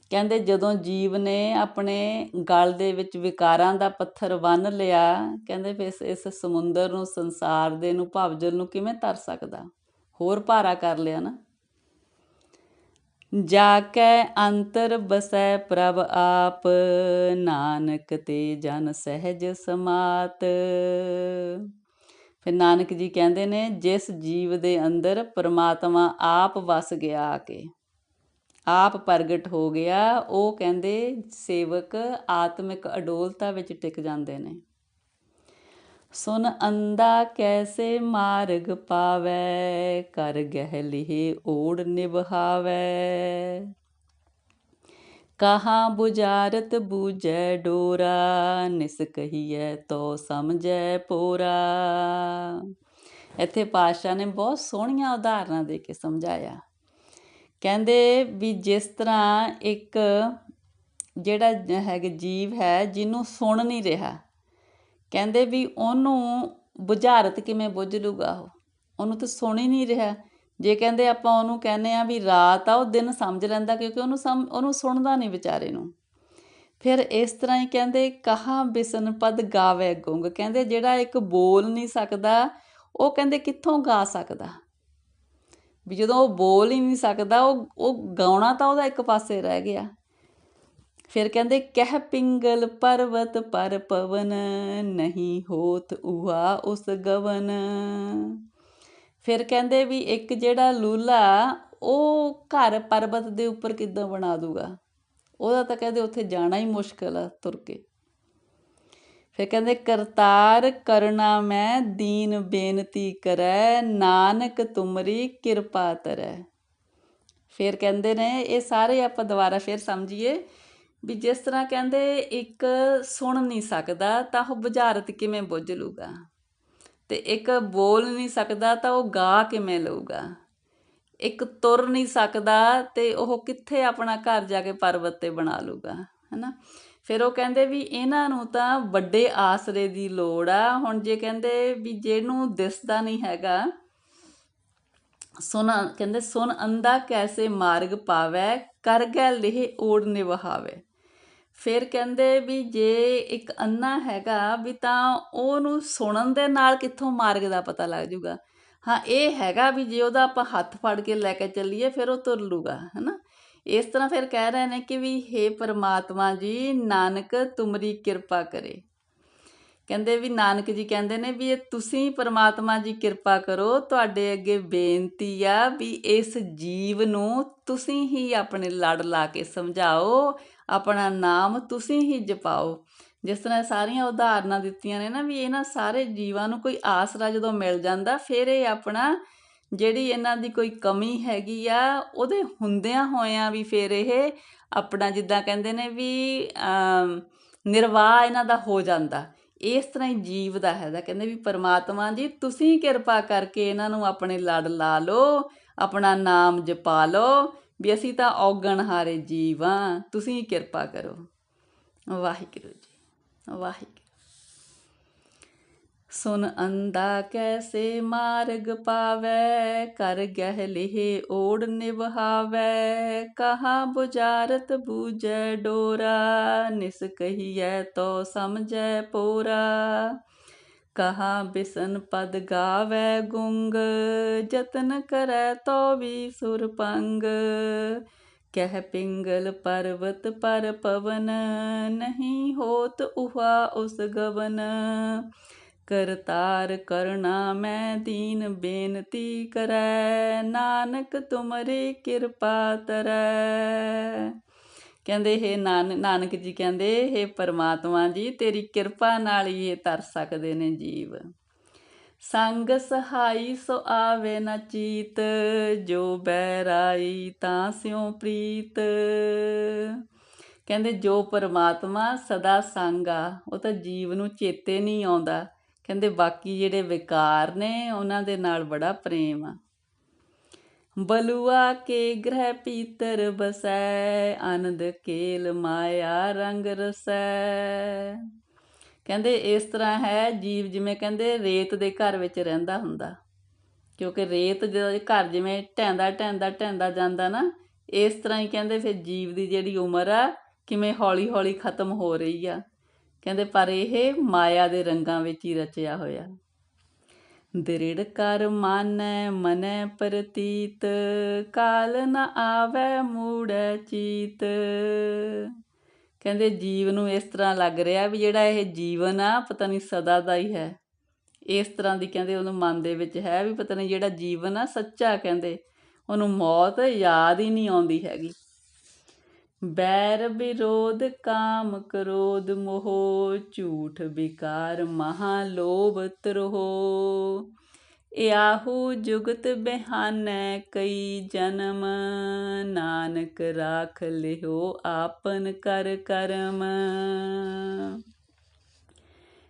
ਕਹਿੰਦੇ ਜਦੋਂ ਜੀਵ ਨੇ ਆਪਣੇ ਗਲ ਦੇ ਵਿੱਚ ਵਿਕਾਰਾਂ ਦਾ ਪੱਥਰ ਬੰਨ ਲਿਆ, ਕਹਿੰਦੇ ਫਿਰ ਇਸ- ਇਸ ਸਮੁੰਦਰ ਨੂੰ, ਸੰਸਾਰ ਦੇ ਨੂੰ, ਭਵਜਲ ਨੂੰ ਕਿਵੇਂ ਤਰ ਸਕਦਾ? ਹੋਰ ਭਾਰਾ ਕਰ ਲਿਆ ਨਾ। ਜਾ ਕੇ ਅੰਤਰ ਬਸੈ ਪ੍ਰਭ ਆਪ, ਨਾਨਕ ਤੇ ਜਨ ਸਹਿਜ ਸਮਾਤ। ਫਿਰ ਨਾਨਕ ਜੀ ਕਹਿੰਦੇ ਨੇ, ਜਿਸ ਜੀਵ ਦੇ ਅੰਦਰ ਪਰਮਾਤਮਾ ਆਪ ਵਸ ਗਿਆ ਆ ਕੇ, ਆਪ ਪ੍ਰਗਟ ਹੋ ਗਿਆ, ਉਹ ਕਹਿੰਦੇ ਸੇਵਕ ਆਤਮਿਕ ਅਡੋਲਤਾ ਵਿੱਚ ਟਿਕ ਜਾਂਦੇ ਨੇ। ਸੁਨ ਅੰਦਾ ਕੈਸੇ ਮਾਰਗ ਪਾਵੈ ਕਰ ਗਹਿ ਲਿਹੇ ਓੜ ਨਿਭਾਵੈ। ਕਹਾਂ 부ਜਾਰਤ ਬੂਝੈ ਡੋਰਾ, ਨਿਸ ਕਹੀਐ ਤੋ ਸਮਝੈ ਪੋਰਾ। ਇੱਥੇ ਪਾਸ਼ਾ ਨੇ ਬਹੁਤ ਸੋਹਣੀਆਂ ਉਦਾਹਰਨਾਂ ਦੇ ਕੇ ਸਮਝਾਇਆ। ਕਹਿੰਦੇ ਵੀ ਜਿਸ ਤਰ੍ਹਾਂ ਇੱਕ ਜਿਹੜਾ ਹੈਗਾ ਜੀਵ ਹੈ, ਜਿਹਨੂੰ ਸੁਣ ਨਹੀਂ ਰਿਹਾ ਕਹਿੰਦੇ ਵੀ ਉਹਨੂੰ ਬੁਝਾਰਤ ਕਿਵੇਂ ਬੁੱਝ ਲੂਗਾ ਉਹ? ਉਹਨੂੰ ਤਾਂ ਸੁਣ ਹੀ ਨਹੀਂ ਰਿਹਾ। ਜੇ ਕਹਿੰਦੇ ਆਪਾਂ ਉਹਨੂੰ ਕਹਿੰਦੇ ਆ ਵੀ ਰਾਤ ਆ, ਉਹ ਦਿਨ ਸਮਝ ਲੈਂਦਾ ਕਿਉਂਕਿ ਉਹਨੂੰ ਸਮ, ਉਹਨੂੰ ਸੁਣਦਾ ਨਹੀਂ ਵਿਚਾਰੇ ਨੂੰ। ਫਿਰ ਇਸ ਤਰ੍ਹਾਂ ਹੀ ਕਹਿੰਦੇ, ਕਹਾ ਬਿਸਨ ਪਦ ਗਾਵੇ ਗੁੰਗ। ਕਹਿੰਦੇ, ਜਿਹੜਾ ਇੱਕ ਬੋਲ ਨਹੀਂ ਸਕਦਾ, ਉਹ ਕਹਿੰਦੇ ਕਿੱਥੋਂ ਗਾ ਸਕਦਾ? ਵੀ ਜਦੋਂ ਉਹ ਬੋਲ ਹੀ ਨਹੀਂ ਸਕਦਾ, ਉਹ ਉਹ ਗਾਉਣਾ ਤਾਂ ਉਹਦਾ ਇੱਕ ਪਾਸੇ ਰਹਿ ਗਿਆ। ਫਿਰ ਕਹਿੰਦੇ, ਕਹਿ ਪਿੰਗਲ ਪਰਵਤ ਪਰ ਪਵਨ ਨਹੀਂ ਹੋਤ ਉਹਾ ਉਸ ਗਵਨ। ਫਿਰ ਕਹਿੰਦੇ ਵੀ ਇੱਕ ਜਿਹੜਾ ਲੂਲਾ, ਉਹ ਘਰ ਪਰਬਤ ਦੇ ਉੱਪਰ ਕਿੱਦਾਂ ਬਣਾ ਦੂਗਾ? ਉਹਦਾ ਤਾਂ ਕਹਿੰਦੇ ਉੱਥੇ ਜਾਣਾ ਹੀ ਮੁਸ਼ਕਲ ਆ ਤੁਰ ਕੇ। ਫਿਰ ਕਹਿੰਦੇ, ਕਰਤਾਰ ਕਰਨਾ ਮੈਂ, ਦੀਨ ਬੇਨਤੀ ਕਰੈ, ਨਾਨਕ ਤੁਮਰੀ ਕਿਰਪਾ ਤਰੈ। ਫਿਰ ਕਹਿੰਦੇ ਨੇ, ਇਹ ਸਾਰੇ ਆਪਾਂ ਦੁਬਾਰਾ ਫਿਰ ਸਮਝੀਏ ਵੀ ਜਿਸ ਤਰ੍ਹਾਂ ਕਹਿੰਦੇ ਇੱਕ ਸੁਣ ਨਹੀਂ ਸਕਦਾ, ਤਾਂ ਉਹ ਬੁਝਾਰਤ ਕਿਵੇਂ ਬੁੱਝ ਲੂਗਾ ਤੇ ਇੱਕ ਬੋਲ ਨਹੀਂ ਸਕਦਾ, ਤਾਂ ਉਹ ਗਾ ਕਿਵੇਂ ਲਊਗਾ? ਇੱਕ ਤੁਰ ਨਹੀਂ ਸਕਦਾ, ਤੇ ਉਹ ਕਿੱਥੇ ਆਪਣਾ ਘਰ ਜਾ ਕੇ ਪਰਬਤ ਤੇ ਬਣਾ ਲੂਗਾ ਹੈਨਾ? ਫਿਰ ਉਹ ਕਹਿੰਦੇ ਵੀ ਇਹਨਾਂ ਨੂੰ ਤਾਂ ਵੱਡੇ ਆਸਰੇ ਦੀ ਲੋੜ ਆ। ਹੁਣ ਜੇ ਕਹਿੰਦੇ ਵੀ ਜਿਹਨੂੰ ਦਿਸਦਾ ਨਹੀਂ ਹੈਗਾ, ਸੁਣ, ਕਹਿੰਦੇ ਸੁਣ ਅੰਦਾ ਕੈਸੇ ਮਾਰਗ ਪਾਵੇ, ਕਰ ਗੈ ਲਿਹ ਓੜ ਨਿਵਹਾਵੇ। ਫਿਰ ਕਹਿੰਦੇ ਵੀ ਜੇ ਇੱਕ ਅੰਨਾ ਹੈਗਾ ਵੀ ਤਾਂ ਉਹਨੂੰ ਸੁਣਨ ਦੇ ਨਾਲ ਕਿੱਥੋਂ ਮਾਰਗ ਦਾ ਪਤਾ ਲੱਗ ਜੂਗਾ? ਹਾਂ, ਇਹ ਹੈਗਾ ਵੀ ਜੇ ਉਹਦਾ ਆਪਾਂ ਹੱਥ ਫੜ ਕੇ ਲੈ ਕੇ ਚੱਲੀਏ, ਫਿਰ ਉਹ ਤੁਰ ਲੂਗਾ, ਹੈਨਾ? ਇਸ ਤਰ੍ਹਾਂ ਫਿਰ ਕਹਿ ਰਹੇ ਨੇ ਕਿ ਵੀ हे ਪਰਮਾਤਮਾ ਜੀ, ਨਾਨਕ ਤੁਮਰੀ ਕਿਰਪਾ ਕਰੇ। ਕਹਿੰਦੇ ਵੀ ਨਾਨਕ ਜੀ ਕਹਿੰਦੇ ਨੇ ਵੀ ਇਹ ਤੁਸੀਂ ਪਰਮਾਤਮਾ ਜੀ ਕਿਰਪਾ ਕਰੋ, ਤੁਹਾਡੇ ਅੱਗੇ ਬੇਨਤੀ ਆ ਵੀ ਇਸ ਜੀਵ ਨੂੰ ਤੁਸੀਂ ਹੀ ਆਪਣੇ ਲੜ ਲਾ ਕੇ ਸਮਝਾਓ ਆਪਣਾ ਨਾਮ ਤੁਸੀਂ ਹੀ ਜਪਾਓ। ਜਿਸ ਤਰ੍ਹਾਂ ਸਾਰੀਆਂ ਉਦਾਹਰਨਾਂ ਦਿੱਤੀਆਂ ਨੇ ਨਾ ਵੀ ਇਹਨਾਂ ਸਾਰੇ ਜੀਵਾਂ ਨੂੰ ਕੋਈ ਆਸਰਾ ਜਦੋਂ ਮਿਲ ਜਾਂਦਾ ਫਿਰ ਇਹ ਆਪਣਾ ਜਿਹੜੀ ਇਹਨਾਂ ਦੀ ਕੋਈ ਕਮੀ ਹੈਗੀ ਆ ਉਹਦੇ ਹੁੰਦਿਆਂ ਹੋਇਆਂ ਵੀ ਫਿਰ ਇਹ ਆਪਣਾ ਜਿੱਦਾਂ ਕਹਿੰਦੇ ਨੇ ਵੀ ਅਮ, ਨਿਰਵਾਹ ਇਹਨਾਂ ਦਾ ਹੋ ਜਾਂਦਾ। ਇਸ ਤਰ੍ਹਾਂ ਹੀ ਜੀਵ ਦਾ ਹੈਗਾ। ਕਹਿੰਦੇ ਵੀ ਪਰਮਾਤਮਾ ਜੀ ਤੁਸੀਂ ਕਿਰਪਾ ਕਰਕੇ ਇਹਨਾਂ ਨੂੰ ਆਪਣੇ ਲੜ ਲਾ ਲਓ ਆਪਣਾ ਨਾਮ ਜਪਾ ਲਓ ਵੀ ਅਸੀਂ ਤਾਂ ਔਗਣ ਹਾਰੇ ਜੀਵ। ਹਾਂ ਤੁਸੀਂ ਕਿਰਪਾ ਕਰੋ। ਵਾਹਿਗੁਰੂ ਜੀ, ਵਾਹਿਗੁਰੂ। ਸੁਨ ਅੰਦਾ ਕੈਸੇ ਮਾਰਗ ਪਾਵੈ, ਕਰ ਗਹਿ ਲਿਹੇ ਓੜ ਨਿਭਾਵੈ। ਕਹਾ ਬੁਜਾਰਤ ਬੂਜੈ ਡੋਰਾ, ਨਿਸ ਕਹੀਐ ਤੋ ਸਮਝੈ ਪੋਰਾ। ਕਹਾ ਬਿਸਨ ਪਦ ਗਾਵੈ ਗੁੰਗ, ਜਤਨ ਕਰੈ ਤੋ ਵੀ ਸੁਰ ਪੰਗ। ਕਹਿ ਪਿੰਗਲ ਪਰਵਤ ਪਰ ਪਵਨ, ਨਹੀਂ ਹੋਤ ਉਹਾ ਉਸ ਗਵਨ। ਕਰਤਾਰ ਕਰਨਾ ਮੈਂ ਦੀਨ ਬੇਨਤੀ ਕਰੈ, ਨਾਨਕ ਤੁਮਰੀ ਕਿਰਪਾ ਤਰੈ। ਕਹਿੰਦੇ ਇਹ ਨਾਨ, ਨਾਨਕ ਜੀ ਕਹਿੰਦੇ ਇਹ ਪਰਮਾਤਮਾ ਜੀ, ਤੇਰੀ ਕਿਰਪਾ ਨਾਲ ਹੀ ਇਹ ਤਰ ਸਕਦੇ ਨੇ ਜੀਵ। ਸੰਗ ਸਹਾਈ ਸੋ ਆਵੇ ਨਾ ਚੀਤ, ਜੋ ਬੈਰਾਈ ਤਾਂ ਸਿਉ ਪ੍ਰੀਤ। ਕਹਿੰਦੇ, ਜੋ ਪਰਮਾਤਮਾ ਸਦਾ ਸੰਗ ਆ, ਉਹ ਤਾਂ ਜੀਵ ਨੂੰ ਚੇਤੇ ਨਹੀਂ ਆਉਂਦਾ। ਕਹਿੰਦੇ, ਬਾਕੀ ਜਿਹੜੇ ਵਿਕਾਰ ਨੇ, ਉਹਨਾਂ ਦੇ ਨਾਲ ਬੜਾ ਪ੍ਰੇਮ ਆ। ਬਲੂਆ ਕੇ ਗ੍ਰਹਿ ਪੀਤਰ ਬਸੈ, ਆਨੰਦ ਕੇਲ ਮਾਇਆ ਰੰਗ ਰਸੈ। ਕਹਿੰਦੇ ਇਸ ਤਰ੍ਹਾਂ ਹੈ ਜੀਵ ਜਿਵੇਂ ਕਹਿੰਦੇ ਰੇਤ ਦੇ ਘਰ ਵਿੱਚ ਰਹਿੰਦਾ ਹੁੰਦਾ। ਕਿਉਂਕਿ ਰੇਤ ਜਦੋਂ ਘਰ ਜਿਵੇਂ ਢੈਂਦਾ ਢੈਂਦਾ ਢੈਂਦਾ ਜਾਂਦਾ ਨਾ, ਇਸ ਤਰ੍ਹਾਂ ਹੀ ਕਹਿੰਦੇ ਫਿਰ ਜੀਵ ਦੀ ਜਿਹੜੀ ਉਮਰ ਆ ਕਿਵੇਂ ਹੌਲੀ ਹੌਲੀ ਖਤਮ ਹੋ ਰਹੀ ਆ। ਕਹਿੰਦੇ ਪਰ ਇਹ ਮਾਇਆ ਦੇ ਰੰਗਾਂ ਵਿੱਚ ਹੀ ਰਚਿਆ ਹੋਇਆ। ਦ੍ਰਿੜ ਕਰ ਮਾਨੈ ਮਨੈ ਪ੍ਰਤੀਤ, ਕਾਲ ਨ ਆਵੈ ਮੂੜੈ ਚੀਤ। ਕਹਿੰਦੇ ਜੀਵ ਨੂੰ ਇਸ ਤਰ੍ਹਾਂ ਲੱਗ ਰਿਹਾ ਵੀ ਜਿਹੜਾ ਇਹ ਜੀਵਨ ਆ, ਪਤਾ ਨਹੀਂ ਸਦਾ ਦਾ ਹੀ ਹੈ। ਇਸ ਤਰ੍ਹਾਂ ਦੀ ਕਹਿੰਦੇ ਉਹਨੂੰ ਮਨ ਦੇ ਵਿੱਚ ਹੈ ਵੀ ਪਤਾ ਨਹੀਂ ਜਿਹੜਾ ਜੀਵਨ ਆ, ਸੱਚਾ ਕਹਿੰਦੇ। ਉਹਨੂੰ ਮੌਤ ਯਾਦ ਹੀ ਨਹੀਂ ਆਉਂਦੀ ਹੈਗੀ। ਬੈਰ ਵਿਰੋਧ ਕਾਮ ਕ੍ਰੋਧ ਮੋਹ, ਝੂਠ ਵਿਕਾਰ ਮਹਾ ਲੋਭ ਤਰੋ ਇਆਹੂ ਜੁਗਤ ਬਿਹਾਨੈ ਕਈ ਜਨਮ, ਨਾਨਕ ਰਾਖ ਲਿਓ ਆਪਨ ਕਰ ਕਰਮ।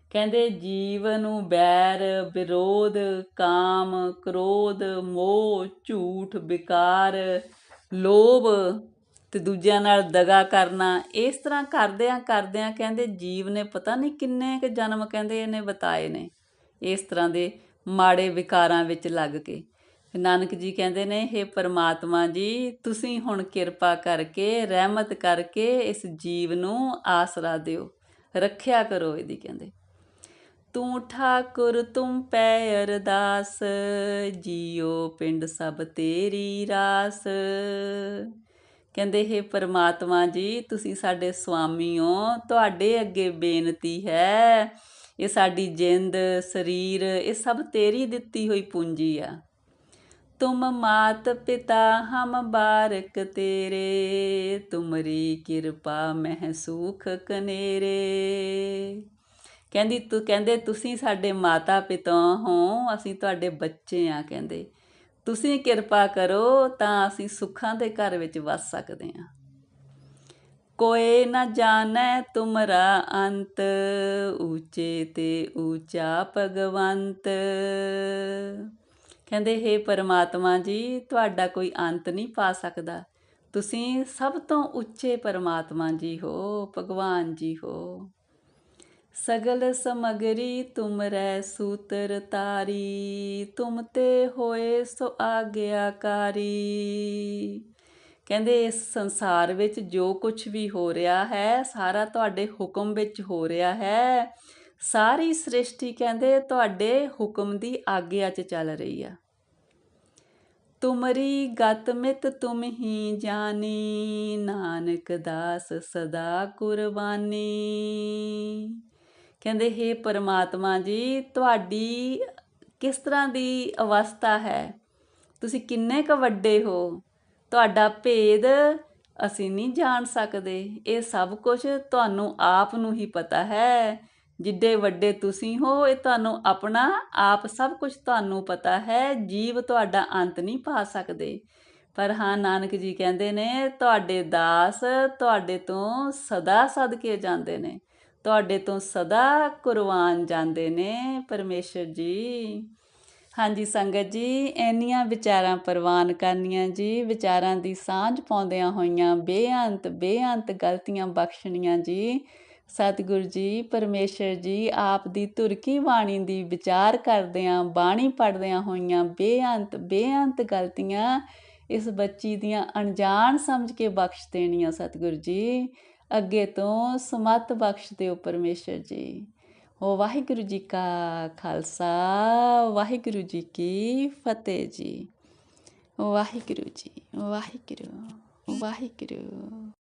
ਕਹਿੰਦੇ ਜੀਵ ਨੂੰ ਬੈਰ ਵਿਰੋਧ ਕਾਮ ਕ੍ਰੋਧ ਮੋਹ, ਝੂਠ ਵਿਕਾਰ ਲੋਭ ਤੇ ਦੂਜਿਆਂ ਨਾਲ ਦਗਾ ਕਰਨਾ, ਇਸ ਤਰ੍ਹਾਂ ਕਰਦਿਆਂ ਕਰਦਿਆਂ ਕਹਿੰਦੇ ਜੀਵ ਨੇ ਪਤਾ ਨਹੀਂ ਕਿੰਨੇ ਕੁ ਜਨਮ ਕਹਿੰਦੇ ਇਹਨੇ ਬਤਾਏ ਨੇ, ਇਸ ਤਰ੍ਹਾਂ ਦੇ ਮਾੜੇ ਵਿਕਾਰਾਂ ਵਿੱਚ ਲੱਗ ਕੇ। ਨਾਨਕ ਜੀ ਕਹਿੰਦੇ ਨੇ हे ਪਰਮਾਤਮਾ ਜੀ, ਤੁਸੀਂ ਹੁਣ ਕਿਰਪਾ ਕਰਕੇ, ਰਹਿਮਤ ਕਰਕੇ ਇਸ ਜੀਵ ਨੂੰ ਆਸਰਾ ਦਿਓ, ਰੱਖਿਆ ਕਰੋ ਇਹਦੀ ਕਹਿੰਦੇ। ਤੂੰ ਠਾਕੁਰ ਤੁਮ ਪੈ ਅਰਦਾਸ, ਜੀਓ ਪਿੰਡ ਸਭ ਤੇਰੀ ਰਾਸ। ਕਹਿੰਦੇ, ਹੈ ਪਰਮਾਤਮਾ ਜੀ, ਤੁਸੀਂ ਸਾਡੇ ਸਵਾਮੀ ਹੋ, ਤੁਹਾਡੇ ਅੱਗੇ ਬੇਨਤੀ ਹੈ। ਇਹ ਸਾਡੀ ਜਿੰਦ, ਸਰੀਰ, ਇਹ ਸਭ ਤੇਰੀ ਦਿੱਤੀ ਹੋਈ ਪੂੰਜੀ ਆ। ਤੁਮ ਮਾਤ ਪਿਤਾ ਹਮ ਬਾਰਕ ਤੇਰੇ, ਤੁਮਰੀ ਕਿਰਪਾ ਮਹਿ ਸੁਖ ਕਨੇਰੇ। ਕਹਿੰਦੀ, ਤੂੰ ਕਹਿੰਦੇ, ਤੁਸੀਂ ਸਾਡੇ ਮਾਤਾ ਪਿਤਾ ਹੋ, ਅਸੀਂ ਤੁਹਾਡੇ ਬੱਚੇ ਆ, ਕਹਿੰਦੇ। ਤੁਸੀਂ ਕਿਰਪਾ ਕਰੋ ਤਾਂ ਅਸੀਂ ਸੁੱਖਾਂ ਦੇ ਘਰ ਵਿੱਚ ਵੱਸ ਸਕਦੇ ਹਾਂ। ਕੋਈ ਨਾ ਜਾਣੈ ਤੁਮਰਾ ਅੰਤ, ਉੱਚੇ ਤੇ ਉੱਚਾ ਭਗਵੰਤ। ਕਹਿੰਦੇ हे ਪਰਮਾਤਮਾ ਜੀ, ਤੁਹਾਡਾ ਕੋਈ ਅੰਤ ਨਹੀਂ ਪਾ ਸਕਦਾ। ਤੁਸੀਂ ਸਭ ਤੋਂ ਉੱਚੇ ਪਰਮਾਤਮਾ ਜੀ ਹੋ, ਭਗਵਾਨ ਜੀ ਹੋ। ਸਗਲ ਸਮਗਰੀ ਰਹਿ ਸੂਤਰ ਤਾਰੀ, ਤੁਮ ਤੇ ਹੋਏ ਸੋ ਆਗਿਆਕਾਰੀ ਕਹਿੰਦੇ ਇਸ ਸੰਸਾਰ ਵਿੱਚ ਜੋ ਕੁਝ ਵੀ ਹੋ ਰਿਹਾ ਹੈ, ਸਾਰਾ ਤੁਹਾਡੇ ਹੁਕਮ ਵਿੱਚ ਹੋ ਰਿਹਾ ਹੈ। ਸਾਰੀ ਸ੍ਰਿਸ਼ਟੀ ਕਹਿੰਦੇ ਤੁਹਾਡੇ ਹੁਕਮ ਦੀ ਆਗਿਆ 'ਚ ਚੱਲ ਰਹੀ ਆ। ਤੁਮਰੀ ਗਤ ਮਿਤ ਤੁਮ ਹੀ ਜਾਣੀ, ਨਾਨਕ ਦਾਸ ਸਦਾ ਕੁਰਬਾਨੀ। ਕਹਿੰਦੇ हे ਪਰਮਾਤਮਾ ਜੀ, ਤੁਹਾਡੀ ਕਿਸ ਤਰ੍ਹਾਂ ਦੀ ਅਵਸਥਾ ਹੈ? ਤੁਸੀਂ ਕਿੰਨੇ ਕ ਵੱਡੇ ਹੋ? ਤੁਹਾਡਾ ਭੇਦ ਅਸੀਂ ਨਹੀਂ ਜਾਣ ਸਕਦੇ। ਇਹ ਸਭ ਕੁਝ ਤੁਹਾਨੂੰ ਆਪ ਨੂੰ ਹੀ ਪਤਾ ਹੈ। ਜਿੱਡੇ ਵੱਡੇ ਤੁਸੀਂ ਹੋ, ਇਹ ਤੁਹਾਨੂੰ ਆਪਣਾ ਆਪ ਸਭ ਕੁਝ ਤੁਹਾਨੂੰ ਪਤਾ ਹੈ। ਜੀਵ ਤੁਹਾਡਾ ਅੰਤ ਨਹੀਂ ਪਾ ਸਕਦੇ। ਪਰ ਹਾਂ, ਨਾਨਕ ਜੀ ਕਹਿੰਦੇ ਨੇ, ਤੁਹਾਡੇ ਦਾਸ ਤੁਹਾਡੇ ਤੋਂ ਸਦਾ ਸਦਕੇ ਜਾਂਦੇ ਨੇ। ਤੁਹਾਡੇ ਤੋਂ ਸਦਾ ਕੁਰਬਾਨ ਜਾਂਦੇ ਨੇ ਪਰਮੇਸ਼ਰ ਜੀ। ਹਾਂਜੀ ਸੰਗਤ ਜੀ, ਇੰਨੀਆਂ ਵਿਚਾਰਾਂ ਪ੍ਰਵਾਨ ਕਰਨੀਆਂ ਜੀ, ਵਿਚਾਰਾਂ ਦੀ ਸਾਂਝ ਪਾਉਂਦਿਆਂ ਹੋਈਆਂ ਬੇਅੰਤ ਬੇਅੰਤ ਗਲਤੀਆਂ ਬਖਸ਼ਣੀਆਂ ਜੀ। ਸਤਿਗੁਰ ਜੀ, ਪਰਮੇਸ਼ਰ ਜੀ, ਆਪ ਦੀ ਤੁਰਕੀ ਬਾਣੀ ਦੀ ਵਿਚਾਰ ਕਰਦਿਆਂ, ਬਾਣੀ ਪੜਦਿਆਂ ਹੋਈਆਂ ਬੇਅੰਤ ਬੇਅੰਤ ਗਲਤੀਆਂ ਇਸ ਬੱਚੀ ਦੀਆਂ ਅਣਜਾਣ ਸਮਝ ਕੇ ਬਖਸ਼ ਦੇਣੀਆਂ ਸਤਿਗੁਰ ਜੀ। ਅੱਗੇ ਤੋਂ ਸਮਤ ਬਖਸ਼ ਦਿਓ ਪਰਮੇਸ਼ਰ ਜੀ। ਉਹ ਵਾਹਿਗੁਰੂ ਜੀ ਕਾ ਖਾਲਸਾ, ਵਾਹਿਗੁਰੂ ਜੀ ਕੀ ਫਤਿਹ ਜੀ। ਵਾਹਿਗੁਰੂ ਜੀ, ਵਾਹਿਗੁਰੂ ਵਾਹਿਗੁਰੂ।